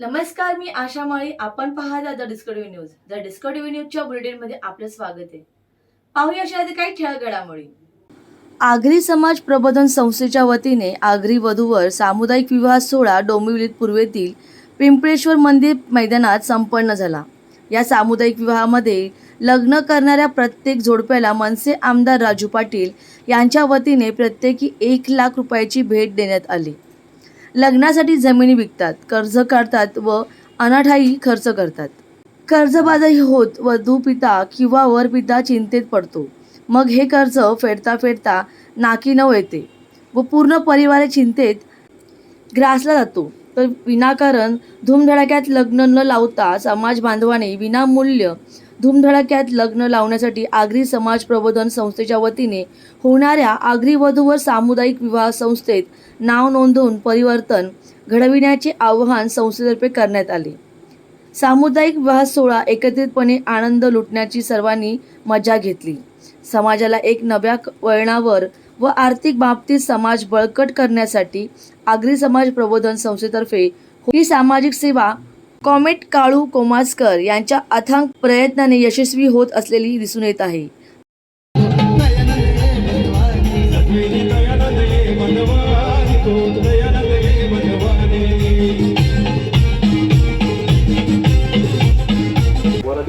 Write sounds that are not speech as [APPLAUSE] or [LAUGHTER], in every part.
नमस्कार मी आशा माळी. आपण पाहता the Discovery News. The Discovery न्यूजच्या बुलेटिनमध्ये आपलं स्वागत आहे. पाहूया अशा आधी काही ठळक घडामोडी आगरी समाज प्रबोधन संस्थेच्या वतीने आगरी वधूवर सामुदायिक विवाह सोहळा डोंबिवलीत पूर्वेतील पिंपळेश्वर मंदिर मैदानात संपन्न झाला. या सामुदायिक विवाहामध्ये लग्न करणाऱ्या प्रत्येक जोडप्याला मनसे आमदार राजू पाटील यांच्या वतीने प्रत्येकी एक लाख रुपयाची भेट देण्यात आली. लग्नासाठी जमिनी विकतात कर्ज काढतात व अनाठाई खर्च करतात. कर्जबाजारी होत वधू पिता किंवा वर पिता चिंतेत पडतो. मग हे कर्ज फेडता फेडता नाकी नऊ येते व पूर्ण परिवार चिंतेत ग्रासला जातो. तर विनाकारण धूमधडाक्यात लग्न न लावता समाज बांधवाने विनामूल्य धूमधडाक्यात लग्न लावण्यासाठी आगरी समाज प्रबोधन संस्थेच्या वतीने होणाऱ्या आगरी वधूवर सामुदायिक विवाह संस्थेत नाव नोंदवून परिवर्तन घडविण्याचे आवाहन संस्थेतर्फे करण्यात आले. सामुदायिक विवाह सोहळा एकत्रितपणे आनंद लुटण्याची सर्वांनी मजा घेतली. समाजाला एक नव्या वळणावर व आर्थिक बाबतीत समाज बळकट करण्यासाठी आगरी समाज प्रबोधन संस्थेतर्फे ही सामाजिक सेवा कॉमेट काळू कोमाजकर यांच्या अथांग प्रयत्नाने यशस्वी होत असलेली दिसून येत आहे.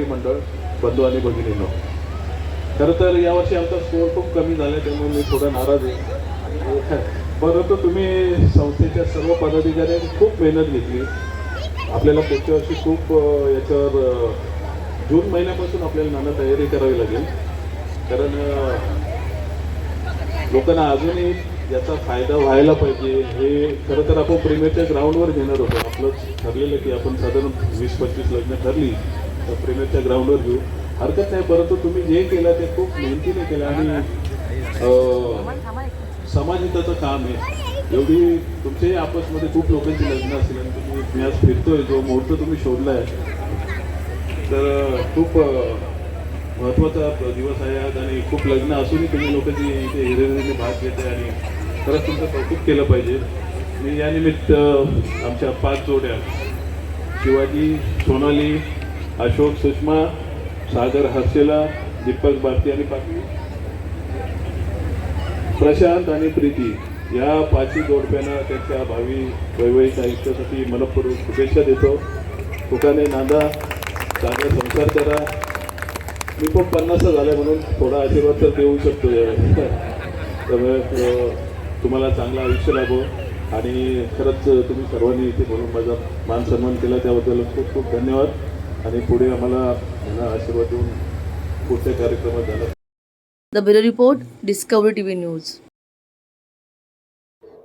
मंडळ बंधू आणि भगिनींनो खरं तर यावर्षी आमचा स्कोअर खूप कमी झाला त्यामुळे मी थोडा नाराज आहे. [LAUGHS] परंतु तुम्ही संस्थेच्या सर्व पदाधिकाऱ्यांनी खूप मेहनत घेतली. आपल्याला पुढच्या वर्षी खूप याच्यावर जून महिन्यापासून आपल्याला नाना तयारी करावी लागेल. कारण लोकांना अजूनही याचा फायदा व्हायला पाहिजे. हे खरं तर आपण प्रीमियरच्या ग्राउंडवर घेणार होतो. आपलं ठरलेलं की आपण साधारण वीस पंचवीस लग्न ठरली तर प्रीमियरच्या ग्राउंडवर घेऊ. हरकत नाही परंतु तुम्ही जे केलं ते खूप मेहनतीने केलं. आणि अं, समाजहिताचं काम आहे. एवढी तुमच्याही आपसमध्ये खूप लोकांची लग्न असेल आणि तुम्ही मी आज फिरतोय जो मुहूर्त तुम्ही शोधला आहे तर खूप महत्त्वाचा दिवस आहे आज आणि खूप लग्न असूनही तुम्ही लोकांची इथे हिरेने भाग घेत आहे आणि खरंच तुमचं कौतुक केलं पाहिजे. मी यानिमित्त आमच्या पाच जोड्या शिवाजी सोनाली अशोक सुषमा सागर हर्षेला दीपक भारती आणि पाटील प्रशांत आणि प्रीती या पाचही जोडप्यांना त्यांच्या भावी वैवाहिक आयुष्यासाठी मनपूर्वक शुभेच्छा देतो. सुखाने नांदा चांगला संसार करा. मी पण पन्नास झाले म्हणून थोडा आशीर्वाद तर देऊ शकतो यावेळी [LAUGHS] त्यामुळे तुम्हाला चांगलं आयुष्य लाभो आणि खरंच तुम्ही सर्वांनी इथे बोलून माझा मान सन्मान केला त्याबद्दल खूप खूप धन्यवाद. आणि पुढे आम्हाला आशीर्वाद देऊन पुढच्या कार्यक्रमात झाला. The bureau report Discovery TV news.